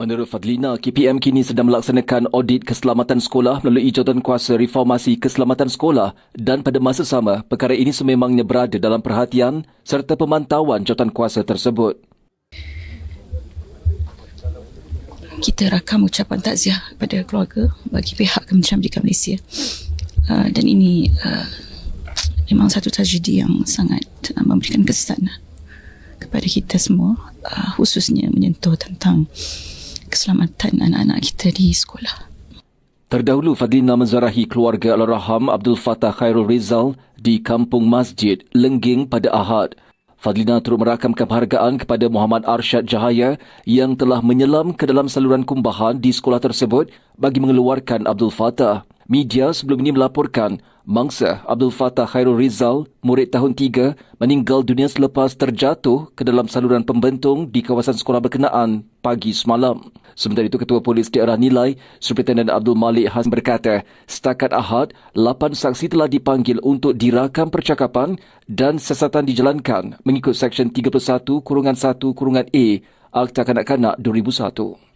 Menurut Fadlina, KPM kini sedang melaksanakan audit keselamatan sekolah melalui jawatan kuasa reformasi keselamatan sekolah dan pada masa sama, perkara ini sememangnya berada dalam perhatian serta pemantauan jawatan kuasa tersebut. kita rakam ucapan takziah kepada keluarga bagi pihak Kementerian Pendidikan Malaysia. Uh, dan ini uh, memang satu tragedi yang sangat uh, memberikan kesan kepada kita semua, uh, khususnya menyentuh tentang keselamatan anak-anak kita di sekolah. Terdahulu, Fadlina menzarahi keluarga Al-Raham Abdul Fattah Khairul Rizal di Kampung Masjid, Lengging pada Ahad. Fadlina turut merakamkan penghargaan kepada Muhammad Arsyad Jahaya yang telah menyelam ke dalam saluran kumbahan di sekolah tersebut bagi mengeluarkan Abdul Fattah. Media sebelum ini melaporkan mangsa Abdul Fattah Khairul Rizal, murid tahun 3, meninggal dunia selepas terjatuh ke dalam saluran pembentung di kawasan sekolah berkenaan pagi semalam. Sementara itu, Ketua Polis Daerah Nilai, Superintendent Abdul Malik Hassan berkata, setakat Ahad, 8 saksi telah dipanggil untuk dirakam percakapan dan siasatan dijalankan mengikut Seksyen 31 Kurungan 1 Kurungan A Akta Kanak-Kanak 2001.